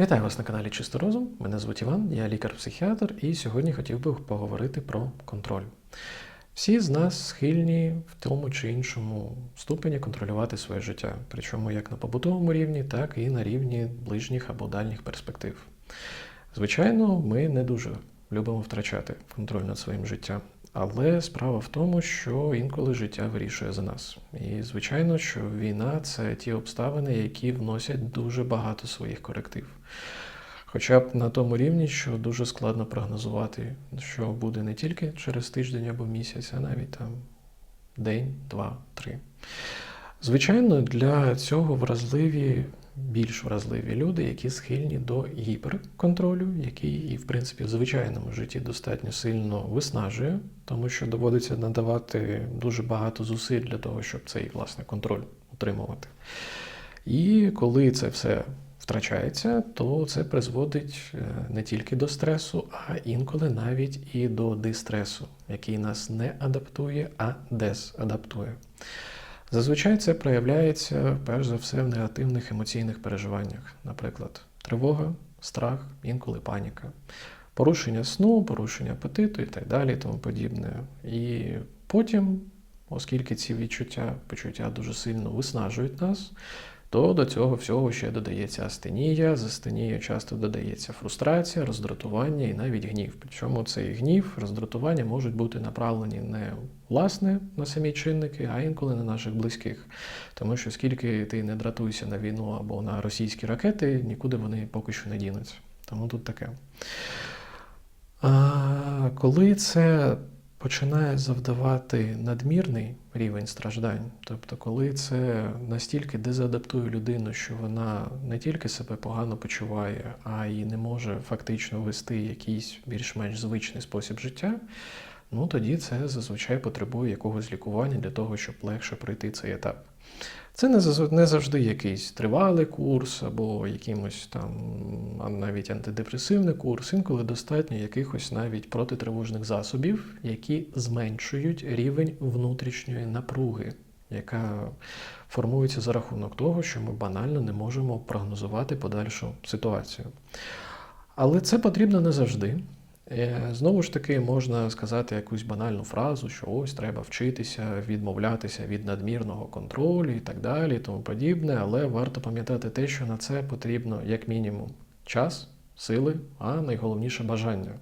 Вітаю вас на каналі Чисто Розум. Мене звуть Іван, я лікар-психіатр, і сьогодні хотів би поговорити про контроль. Всі з нас схильні в тому чи іншому ступені контролювати своє життя, причому як на побутовому рівні, так і на рівні ближніх або дальніх перспектив. Звичайно, ми не дуже любимо втрачати контроль над своїм життям. Але справа в тому, що інколи життя вирішує за нас. І звичайно, що війна це ті обставини, які вносять дуже багато своїх коректив. Хоча б на тому рівні, що дуже складно прогнозувати, що буде не тільки через тиждень або місяць, а навіть там день, два, три. Звичайно, для цього вразливі, більш вразливі люди, які схильні до гіперконтролю, який і, в принципі, в звичайному житті достатньо сильно виснажує, тому що доводиться надавати дуже багато зусиль для того, щоб цей власне контроль утримувати. І коли це все втрачається, то це призводить е, не тільки до стресу, а інколи навіть і до дистресу, який нас не адаптує, а дезадаптує. Зазвичай це проявляється перш за все в негативних емоційних переживаннях, наприклад, тривога, страх, інколи паніка, порушення сну, порушення апетиту і так далі, і тому подібне. І потім, оскільки ці відчуття, почуття дуже сильно виснажують нас, то до цього всього ще додається астенія. З астенією часто додається фрустрація, роздратування і навіть гнів. Причому цей гнів, роздратування можуть бути направлені не власне на самі чинники, а інколи на наших близьких. Тому що скільки ти не дратуйся на війну або на російські ракети, нікуди вони поки що не дінуться. Тому тут таке. А коли це починає завдавати надмірний рівень страждань. Тобто, коли це настільки дезадаптує людину, що вона не тільки себе погано почуває, а й не може фактично вести якийсь більш-менш звичний спосіб життя, ну тоді це зазвичай потребує якогось лікування для того, щоб легше пройти цей етап. Це не завжди якийсь тривалий курс або якимось там навіть антидепресивний курс, інколи достатньо якихось навіть протитривожних засобів, які зменшують рівень внутрішньої напруги, яка формується за рахунок того, що ми банально не можемо прогнозувати подальшу ситуацію. Але це потрібно не завжди. Е, знову ж таки, можна сказати якусь банальну фразу, що ось треба вчитися, відмовлятися від надмірного контролю і так далі, і тому подібне, але варто пам'ятати те, що на це потрібно як мінімум час, сили, а найголовніше бажання.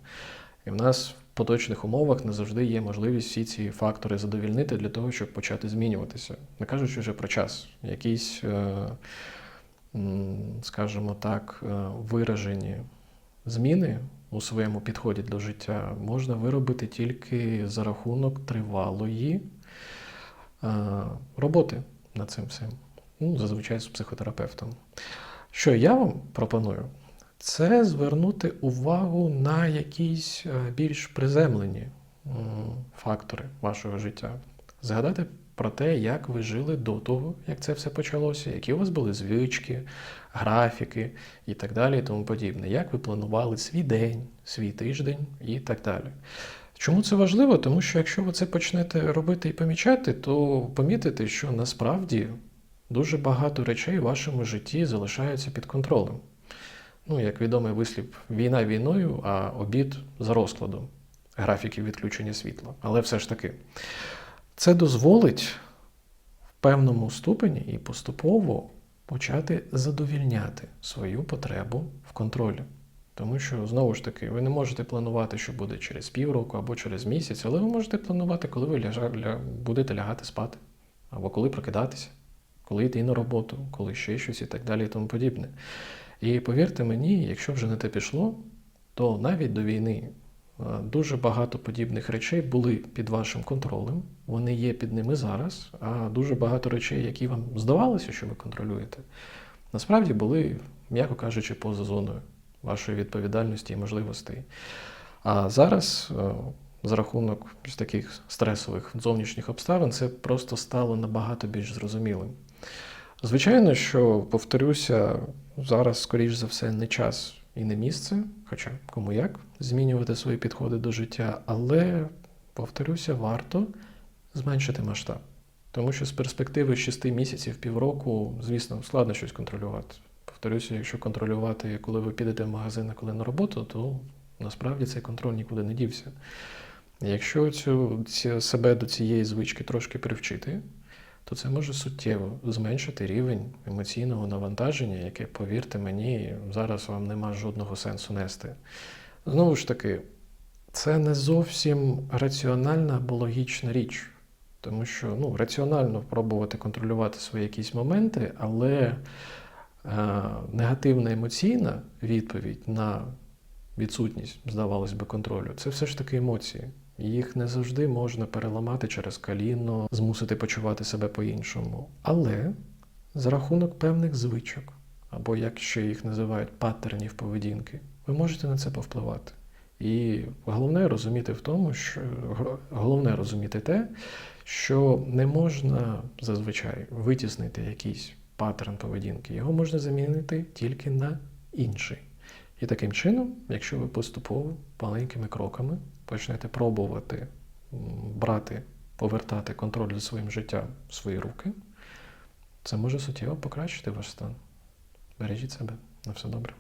І в нас в поточних умовах не завжди є можливість всі ці фактори задовільнити для того, щоб почати змінюватися. Не кажучи вже про час, якісь, е, скажімо так, е, виражені зміни у своєму підході до життя можна виробити тільки за рахунок тривалої роботи над цим всім. Ну, зазвичай з психотерапевтом. Що я вам пропоную, це звернути увагу на якісь більш приземлені фактори вашого життя. Згадати про те, як ви жили до того, як це все почалося, які у вас були звички, графіки і так далі, і тому подібне, як ви планували свій день, свій тиждень і так далі. Чому це важливо? Тому що якщо ви це почнете робити і помічати, то помітите, що насправді дуже багато речей в вашому житті залишаються під контролем. Ну, як відомий вислів, війна війною, а обід за розкладом графіків відключення світла. Але все ж таки. Це дозволить в певному ступені і поступово почати задовільняти свою потребу в контролі. Тому що, знову ж таки, ви не можете планувати, що буде через півроку або через місяць, але ви можете планувати, коли ви ляжа, ля, будете лягати спати, або коли прокидатися, коли йти на роботу, коли ще щось і так далі і тому подібне. І повірте мені, якщо вже не те пішло, то навіть до війни дуже багато подібних речей були під вашим контролем, вони є під ними зараз, а дуже багато речей, які вам здавалося, що ви контролюєте, насправді були, м'яко кажучи, поза зоною вашої відповідальності і можливостей. А зараз, е, за рахунок таких стресових зовнішніх обставин, це просто стало набагато більш зрозумілим. Звичайно, що повторюся, зараз, скоріш за все, не час і не місце, хоча кому як змінювати свої підходи до життя, але, повторюся, варто зменшити масштаб. Тому що з перспективи 6 місяців, півроку, звісно, складно щось контролювати. Повторюся, якщо контролювати, коли ви підете в магазин, а коли на роботу, то насправді цей контроль нікуди не дівся. Якщо цю, ці, себе до цієї звички трошки привчити, то це може суттєво зменшити рівень емоційного навантаження, яке, повірте мені, зараз вам нема жодного сенсу нести. Знову ж таки, це не зовсім раціональна або логічна річ. Тому що ну, раціонально пробувати контролювати свої якісь моменти, але е, негативна емоційна відповідь на відсутність, здавалось би, контролю це все ж таки емоції. Їх не завжди можна переламати через коліно, змусити почувати себе по-іншому. Але за рахунок певних звичок, або як ще їх називають паттернів поведінки, ви можете на це повпливати. І головне розуміти в тому, що головне розуміти те, що не можна зазвичай витіснити якийсь паттерн поведінки. Його можна замінити тільки на інший. І таким чином, якщо ви поступово маленькими кроками почнете пробувати брати, повертати контроль за своїм життям в свої руки, це може суттєво покращити ваш стан. Бережіть себе на все добре.